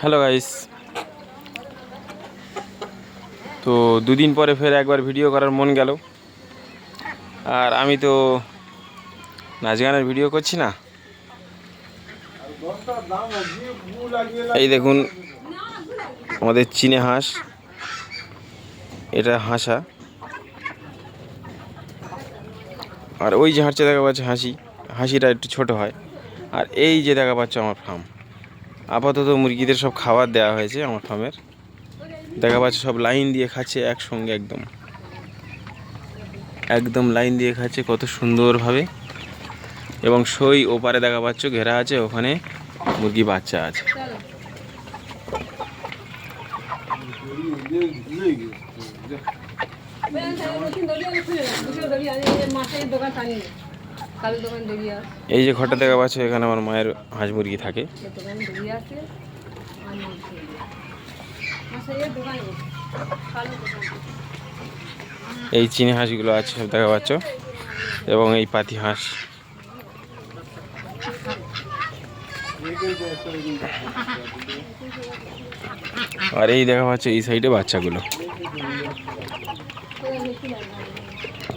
Hello guys তো দুদিন পরে ফের একবার ভিডিও করার মন গেল। আর আমি তো নাচ গানের ভিডিও করছি না। এই দেখুন, আমাদের চীনে হাঁস। এটা হাঁসা। আর ওই যে হাঁটছে, দেখা পাচ্ছে হাসি। হাসিটা একটু ছোট হয়। আর এই যে দেখা পাচ্ছে আমার ফার্ম। আপাতত মুরগিদের সব খাবার দেওয়া হয়েছে আমার ফার্মের দেখা পাচ্ছে সব লাইন দিয়ে খাচ্ছে একসঙ্গে একদম একদম লাইন দিয়ে খাচ্ছে কত সুন্দরভাবে এবং সই ওপারে দেখা পাচ্ছ ঘেরা আছে ওখানে মুরগি বাচ্চা আছে দোকান এই যে ঘরটা দেখা পাচ্ছ এখানে আমার মায়ের হাঁস মুরগি থাকে এই চিনি হাঁসগুলো আছে সব দেখা পাচ্ছ। এবং এই পাতি হাঁস। আর এই দেখা পাচ্ছে এই সাইডে বাচ্চাগুলো।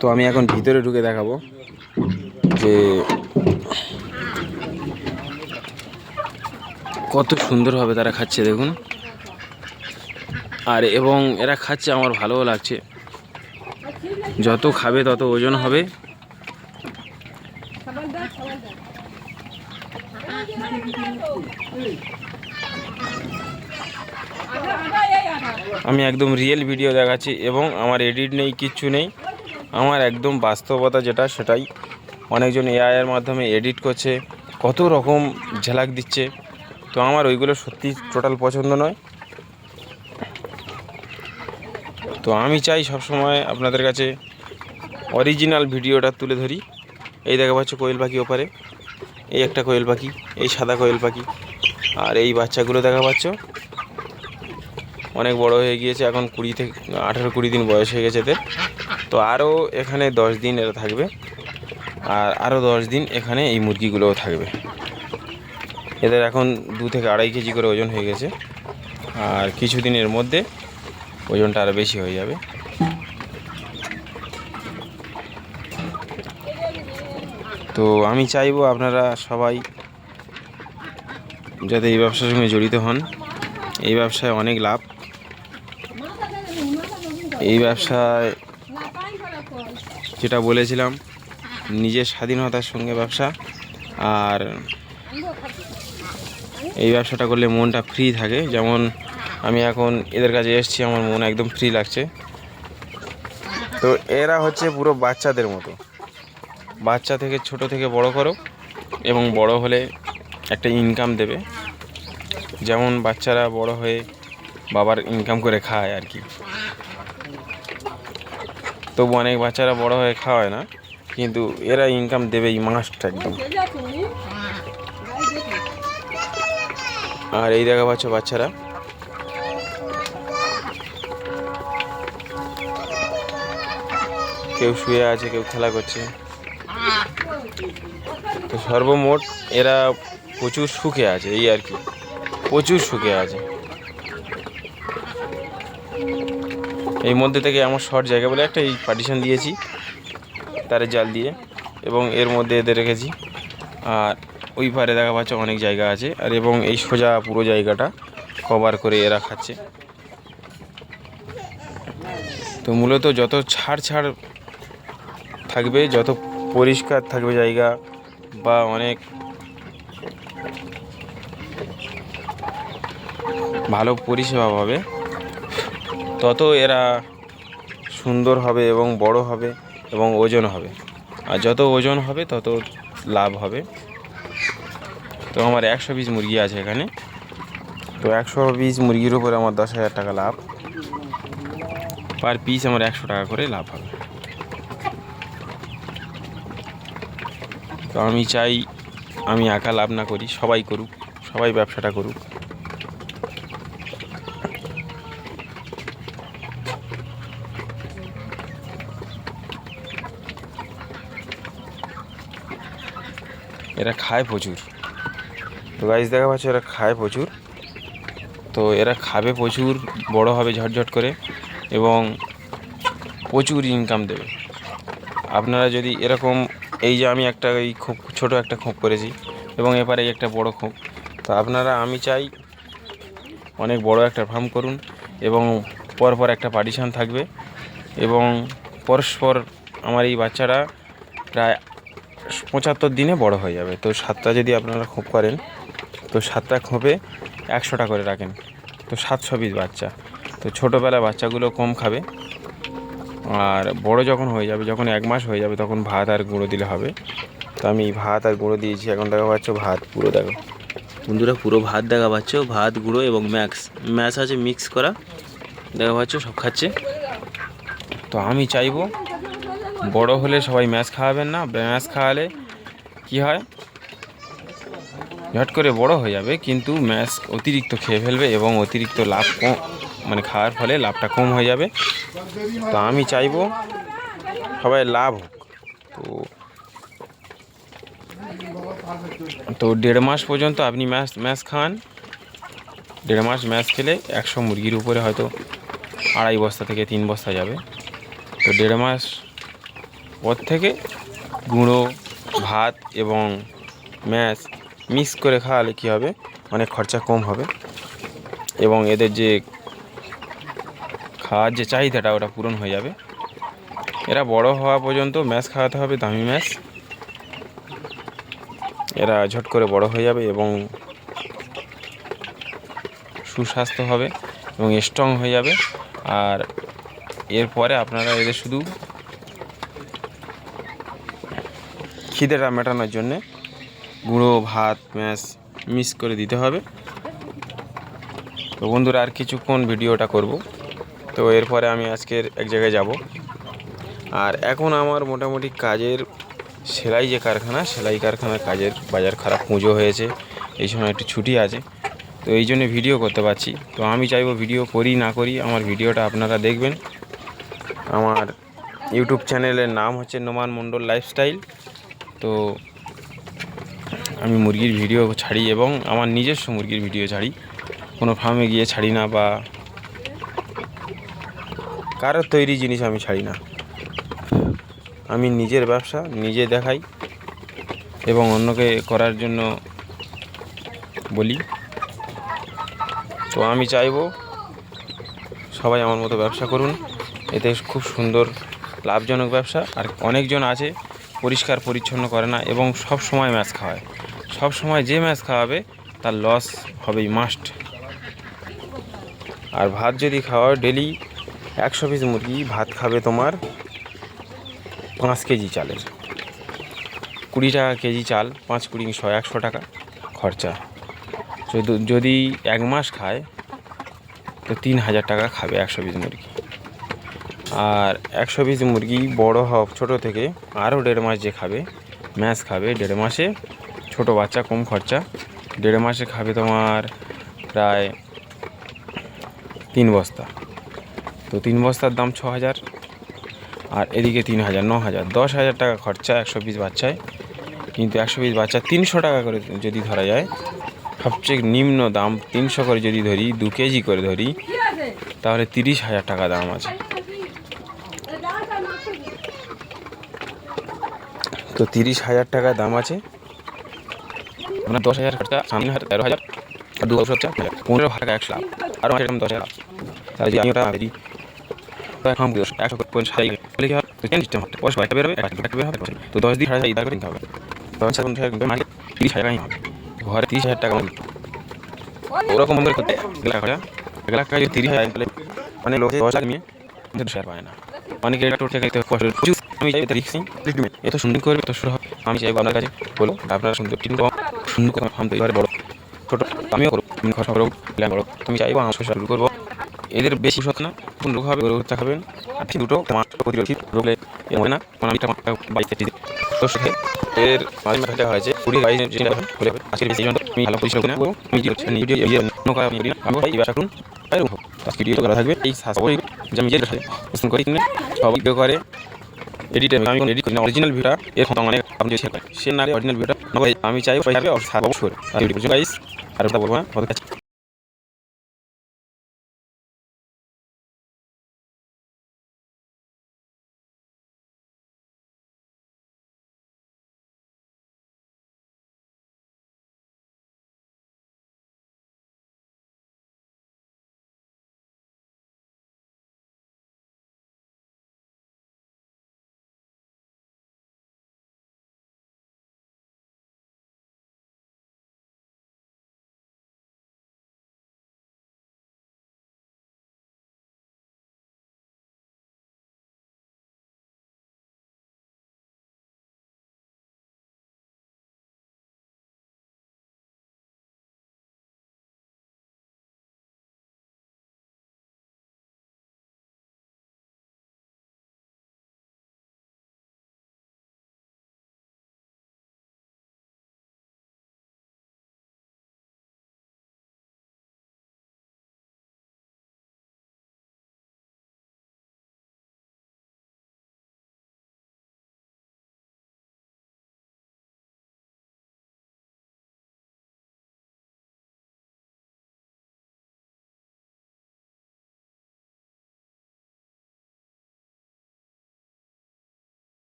তো আমি এখন ভিতরে ঢুকে দেখাবো। যে কত সুন্দরভাবে তারা খাচ্ছে, দেখুন। আর এবং এরা খাচ্ছে, আমার ভালোও লাগছে। যত খাবে, তত ওজন হবে। আমি একদম রিয়েল ভিডিও দেখাচ্ছি এবং আমার এডিট নেই, কিচ্ছু নেই। আমার একদম বাস্তবতা যেটা, সেটাই। অনেকজন এআইয়ের মাধ্যমে এডিট করছে, কত রকম ঝালাক দিচ্ছে। তো আমার ওইগুলো সত্যি টোটাল পছন্দ নয়। তো আমি চাই সবসময় আপনাদের কাছে অরিজিনাল ভিডিওটা তুলে ধরি। এই দেখা পাচ্ছ কোয়েল পাখি ওপারে। এই একটা কোয়েল পাখি, এই সাদা কোয়েল পাখি, আর এই বাচ্চাগুলো দেখা পাচ্ছ। অনেক বড় হয়ে গিয়েছে, এখন কুড়ি থেকে, আঠেরো কুড়ি দিন বয়স হয়ে গেছে এদের। তো আরও এখানে দশ দিন এরা থাকবে। আর আরও দশ দিন এখানে এই মুরগিগুলোও থাকবে। এদের এখন দু থেকে আড়াই কেজি করে ওজন হয়ে গেছে। আর কিছুদিনের মধ্যে ওজনটা আরও বেশি হয়ে যাবে। তো আমি চাইব আপনারা সবাই যাতে এই ব্যবসার সঙ্গে জড়িত হন। এই ব্যবসায় অনেক লাভ। এই ব্যবসায় যেটা বলেছিলাম নিজের স্বাধীনতার সঙ্গে ব্যবসা আর এই ব্যবসাটা করলে মনটা ফ্রি থাকে। যেমন আমি এখন এদের কাছে এসেছি, আমার মন একদম ফ্রি লাগছে। তো এরা হচ্ছে পুরো বাচ্চাদের মতো। বাচ্চা থেকে ছোট থেকে বড় করো এবং বড় হলে একটা ইনকাম দেবে। যেমন বাচ্চারা বড় হয়ে বাবার ইনকাম করে খায় আর কি। তবু অনেক বাচ্চারা বড় হয়ে খাওয়ায় না। কিন্তু এরা ইনকাম একদম যাচ্ছ তুমি গাড়ি দেখি আর এই দেখা পাচ্ছ বাচ্চারা। কেউ শুয়ে আছে, কেউ খেলা করছে। তো সর্বমোট এরা প্রচুর সুখে আছে, এই আর কি। প্রচুর সুখে আছে। এই মধ্যে থেকে আমার শর্ট জায়গা বলে একটা এই পার্টিশন দিয়েছি। তারে জাল দিয়ে এবং এর মধ্যে এদের রেখেছি। আর ওই পারে দেখা পাচ্ছে অনেক জায়গা আছে। আর এবং এই সোজা পুরো জায়গাটা কভার করে এরা খাচ্ছে। তো মূলত যত ছাড় ছাড় থাকবে, যত পরিষ্কার থাকবে জায়গা বা অনেক ভালো পরিষেবা পাবে, তত এরা সুন্দর হবে এবং বড় হবে। এবং ওজন হবে। আর যত ওজন হবে, তত লাভ হবে। তো আমার একশো পিস মুরগি আছে এখানে। তো একশো পিস মুরগির উপরে আমার দশ হাজার টাকা লাভ। পার পিস আমার একশো টাকা করে লাভ হবে। তো আমি চাই, আমি একা লাভ না করি, সবাই করুক, সবাই ব্যবসাটা করুক। এরা খায় প্রচুর। তো গাইজ দেখা পাচ্ছে এরা খায় প্রচুর। তো এরা খাবে প্রচুর, বড় হবে ঝটঝট করে এবং প্রচুর ইনকাম দেবে। আপনারা যদি এরকম, এই যে আমি একটা এই খোপ, ছোটো একটা খোপ করেছি এবং এপারে একটা বড় খোপ, তো আপনারা, আমি চাই অনেক বড় একটা ফার্ম করুন এবং পরপর একটা পার্টিশান থাকবে এবং পরস্পর, আমার এই বাচ্চারা প্রায় পঁচাত্তর দিনে বড় হয়ে যাবে। তো সাতটা যদি আপনারা খোপ করেন, তো সাতটা খোপে একশোটা করে রাখেন। তো সাতশো পিস বাচ্চা। তো ছোটোবেলা বাচ্চাগুলো কম খাবে। আর বড় যখন হয়ে যাবে, যখন এক মাস হয়ে যাবে, তখন ভাত আর গুঁড়ো দিলে হবে। তো আমি ভাত আর গুঁড়ো দিয়েছি, এখন দেখা পাচ্ছ ভাত পুরো দেখো। বন্ধুরা, পুরো ভাত দেখা পাচ্ছ। ভাত, গুঁড়ো এবং ম্যাক্স। ম্যাশ আছে মিক্স করা। দেখা পাচ্ছ, সব খাচ্ছে। তো আমি চাইব বড় হলে সবাই ম্যাচ খাওয়াবেন না, ম্যাচ খাওয়ালে কি হয়? ঝট করে বড় হয়ে যাবে, কিন্তু ম্যাচ অতিরিক্ত খেয়ে ফেলবে এবং অতিরিক্ত লাভ কম মানে খাওয়ার ফলে লাভটা কম হয়ে যাবে। তো আমি চাইব সবাই লাভ হোক। তো তো দেড় মাস পর্যন্ত আপনি ম্যাচ ম্যাচ খান। দেড় মাস ম্যাচ খেলে একশো মুরগির উপরে হয়তো আড়াই বস্তা থেকে তিন বস্তা যাবে। তো দেড় মাস পর থেকে গুঁড়ো, ভাত এবং ম্যাশ মিক্স করে খাওয়ালে কী হবে? অনেক খরচা কম হবে। এবং এদের যে খাওয়ার যে চাহিদাটা ওটা পূরণ হয়ে যাবে। এরা বড় হওয়া পর্যন্ত ম্যাশ খাওয়াতে হবে, দামি ম্যাশ। এরা ঝট করে বড় হয়ে যাবে এবং সুস্বাস্থ্য হবে এবং স্ট্রং হয়ে যাবে। আর এরপরে আপনারা এদের শুধু খিদেটা মেটানোর জন্যে গুঁড়ো, ভাত ম্যাশ মিক্স করে দিতে হবে। তো বন্ধুরা, আর কিছুক্ষণ ভিডিওটা করব। তো এরপরে আমি আজকের এক জায়গায় যাব। আর এখন আমার মোটামুটি কাজের সেলাই যে কারখানা, সেলাই কারখানার কাজের বাজার খারাপ পুজো হয়েছে। এই সময় একটু ছুটি আছে। তো এই জন্য ভিডিও করতে পারছি। তো আমি চাইব ভিডিও করি, না করি, আমার ভিডিওটা আপনারা দেখবেন। আমার ইউটিউব চ্যানেলের নাম হচ্ছে নোমান মণ্ডল লাইফস্টাইল তো আমি মুরগির ভিডিও ছাড়ি এবং আমার নিজস্ব মুরগির ভিডিও ছাড়ি। কোনো ফার্মে গিয়ে ছাড়ি না বা কারোর তৈরি জিনিস আমি ছাড়ি না। আমি নিজের ব্যবসা নিজে দেখাই এবং অন্যকে করার জন্য বলি। তো আমি চাইব সবাই আমার মতো ব্যবসা করুন। এতে খুব সুন্দর, লাভজনক ব্যবসা। আর অনেকজন আছে পরিষ্কার পরিচ্ছন্ন করে না এবং সব সময় ম্যাচ খাওয়ায়। সব সময় যে ম্যাচ খাওয়াবে, তার লস হবেই মাস্ট আর ভাত যদি খাওয়াও ডেলি একশো পিস মুরগি, ভাত খাবে তোমার পাঁচ কেজি চালের। কুড়ি টাকা কেজি চাল, পাঁচ কুড়ি ছয়, একশো টাকা খরচা। যদি এক মাস খায়, তো তিন হাজার টাকা খাবে একশো পিস মুরগি। আর একশো পিস মুরগি বড় হওয়া ছোটো থেকে আরও দেড় মাস যে খাবে ম্যাচ খাবে দেড় মাসে। ছোট বাচ্চা কম খরচা। দেড় মাসে খাবে তোমার প্রায় তিন বস্তা। তো তিন বস্তার দাম ছ হাজার আর এদিকে তিন হাজার ন হাজার দশ হাজার টাকা খরচা একশো পিস বাচ্চায়। কিন্তু একশো পিস বাচ্চা তিনশো টাকা করে যদি ধরা যায় সবচেয়ে নিম্ন দাম তিনশো করে যদি ধরি দু কেজি করে ধরি তাহলে তিরিশ হাজার টাকা দাম আছে। তো তিরিশ হাজার টাকা দাম আছে। আপনার দশ হাজার খরচা, সামনে হাজার তেরো হাজার, আর দু বছর আট হাজার। পনেরো টাকা একশো লাভ আরও এরকম দশ হাজার। তাহলে একশো হাজার হবে? তো দশ দিন হাজার করে নিতে হবে। দশ পঞ্চাশ হাজার হাজার হবে। ঘরে তিরিশ হাজার টাকা মালিক ওরকম করে করতে এক লাখ এক লাখ তিরিশ হাজার মানে লোকে দশ লাখ নিয়ে কিন্তু শেয়ার পায় না। অনেকে এটা টোট থেকে কষ্ট আমি চাই এটা রিক্সি এত সুন্দর করবে এত সুন্দর হবে। আমি চাইব আপনার কাছে। বলো, আপনারা সুন্দর কিন্তু সুন্দর করে ফার্ম তৈরি বড় ছোটো, আমিও করব। তুমি খরচা করো প্ল্যান করো তুমি চাইব আমার শস্য শুরু করব। এদের বেশি সত না। কোন রোগ হবে রোগ খাবেন। আর ঠিক দুটো মাছ প্রতিরোধী রোগলে এ হয় না। কোনো আমি ঠিক তো সে এর মাঝে মাঝে হয়েছে, কুড়ি বাইশ হলে আজকের বেশি জন্য আমি ভালো পরিশ্রম না আমি কাজ আমি করি না আমি ব্যবসা করুন। আজকে ভিডিও করা থাকবে। এই সাবস্ক্রাইব যে আমি যেটা পছন্দ করি কিনে সব ভিডিও করে। এডিটে আমি কোনো এডিট করি না অরিজিনাল ভিডিওটা এর ফটো অনেক আপনি শেয়ার করেন। সে না অরিজিনাল ভিডিওটা আমি চাই অবশ্যই আর ভিডিও গাইস আর ওটা বলব না